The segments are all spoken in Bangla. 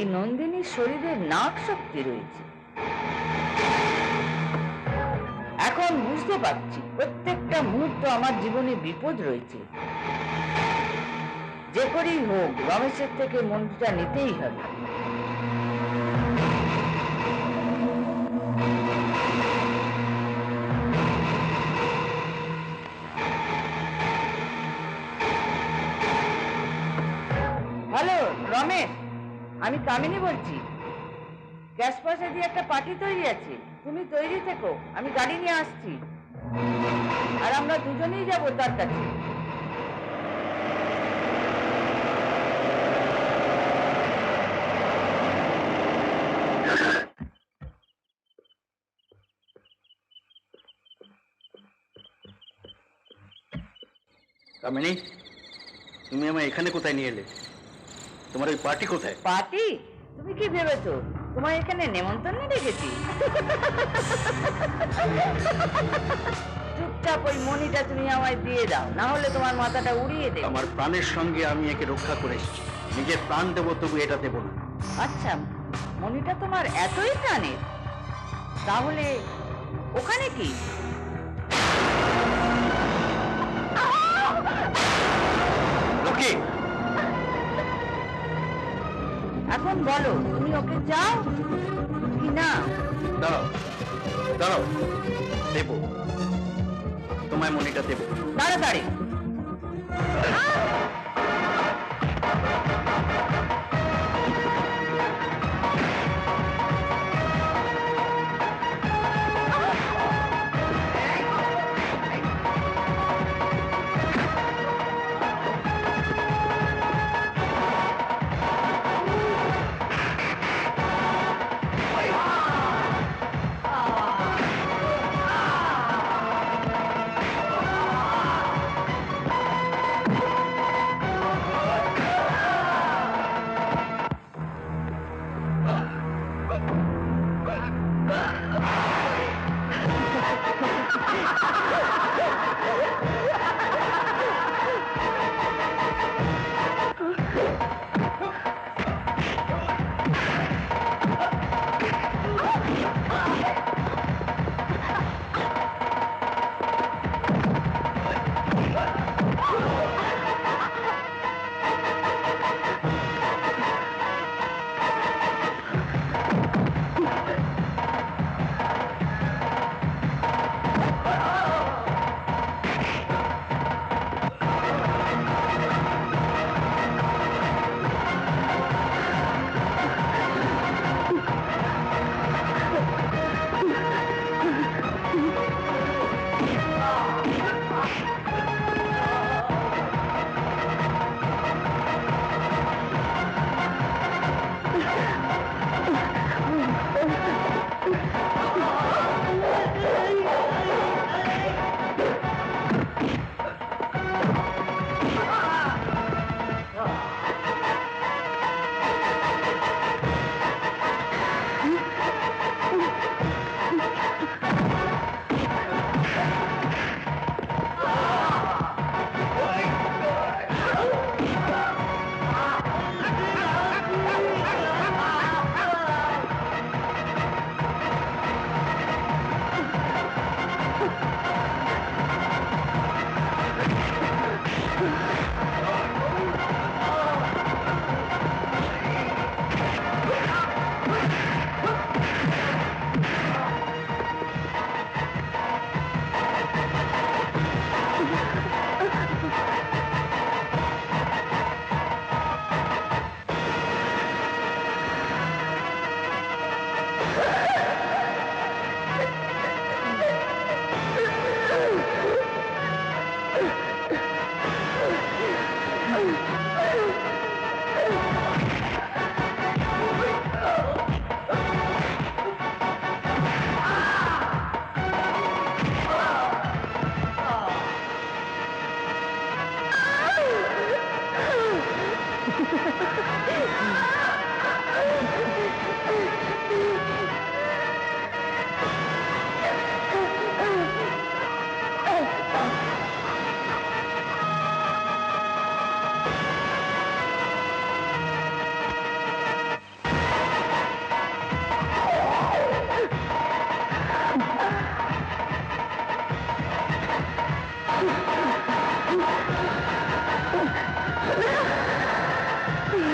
এই নন্দিনীর শরীরে নাক শক্তি রয়েছে। এখন বুঝতে পারছি, প্রত্যেকটা মুহূর্ত আমার জীবনে বিপদ রয়েছে। যে করেই হোক, রমেশের থেকে মন্দিরটা নিতেই হবে। হ্যালো, রমেশ! আমি কামিনী বলছি। গ্যাস পয়সা দিয়ে একটা পার্টি তৈরি আছে। তুমি তৈরি থেকো, আমি গাড়ি নিয়ে আসছি। আর আমরা দুজনেই যাব তার কাছে। কামিনী, তুমি আমায় এখানে কোথায় নিয়ে এলে? তোমার ওই পার্টি কোথায়? পার্টি? তুমি কি ভেবেছো? তোমার এখানে নেমন্তন্ন দেখেছি চুপচাপ ওই মনিটা তুমি আমায় দিয়ে দাও না হলে তোমার মাথাটা উড়িয়ে দেবে। আমার প্রাণের সঙ্গে আমি একে রক্ষা করে এসেছি। নিজের প্রাণ দেবো তবু এটা দেবো না। আচ্ছা মনিটা তোমার এতই প্রাণের। তাহলে ওখানে কি? এখন বলো তুমি ওকে চাও কি না? দাঁড়াও দাঁড়াও দেবো। তোমায় মনিটা দেবো। তাড়াতাড়ি।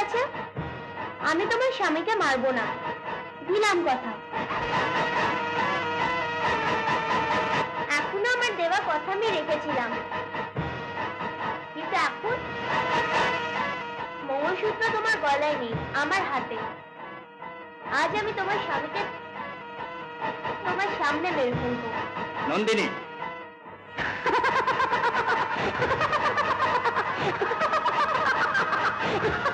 আছে? আমি তোমার স্বামীকে মারবো না। দিলাম কথা। এখনও আমার দেওয়া কথা আমি রেখেছিলাম। কিন্তু এখন মঙ্গলসূত্র তোমার গলায় নেই আমার হাতে। আজ আমি তোমার স্বামীকে তোমার সামনে মেরে ফেলব নন্দিনী। না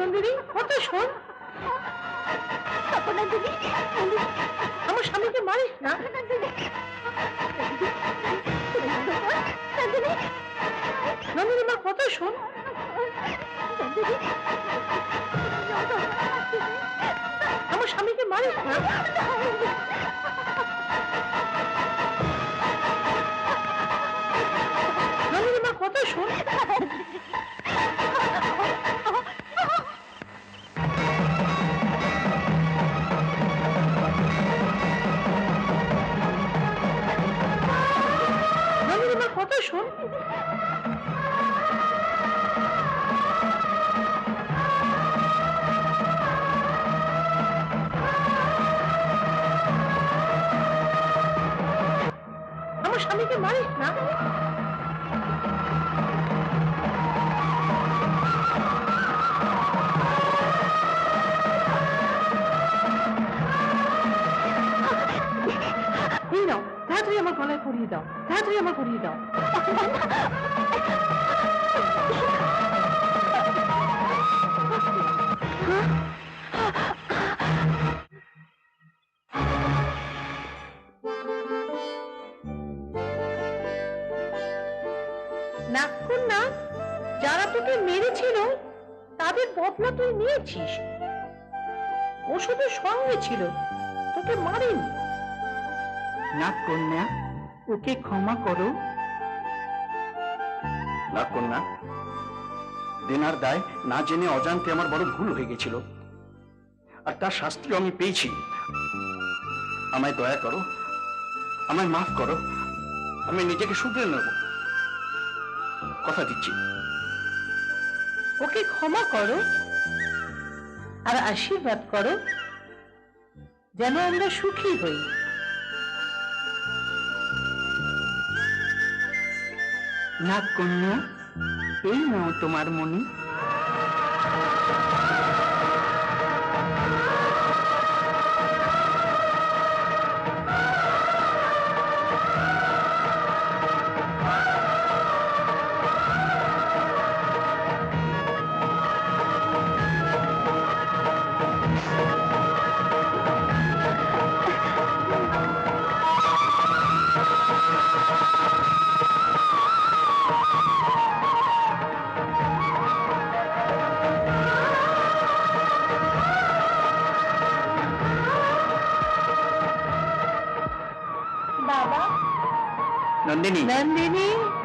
নন্দিনী কত শোন। আমার স্বামীকে মারিস না। নন্দিনী মা কত শোন। আমার স্বামীকে মারিস না। নন্দিনী মা কত শোন। স্বামীকে মারিস না? আমার গলায় পরিয়ে দাও তাড়াতাড়ি আমার পরিয়ে দাও। তোকে মেরেছিল তাদের বদলা তুই নিয়েছিস। ও শুধু সঙ্গে ছিল তোকে মারেনি। না কন্যা ওকে ক্ষমা করো। না কন্যা দেনার দায় না জেনে অজান্তে আমার বড় ভুল হয়ে গেছিল। আর তার শাস্তিও আমি পেয়েছি। আমায় দয়া করো আমায় মাফ করো আমি নিজেকে শুধরে নেব। কথা দিচ্ছি। ওকে ক্ষমা করো আর আশীর্বাদ করো যেন আমরা সুখী হই। না কন্যা এই নাও তোমার মনি নন্দিনী নন্দিনী বাবা নন্দিনী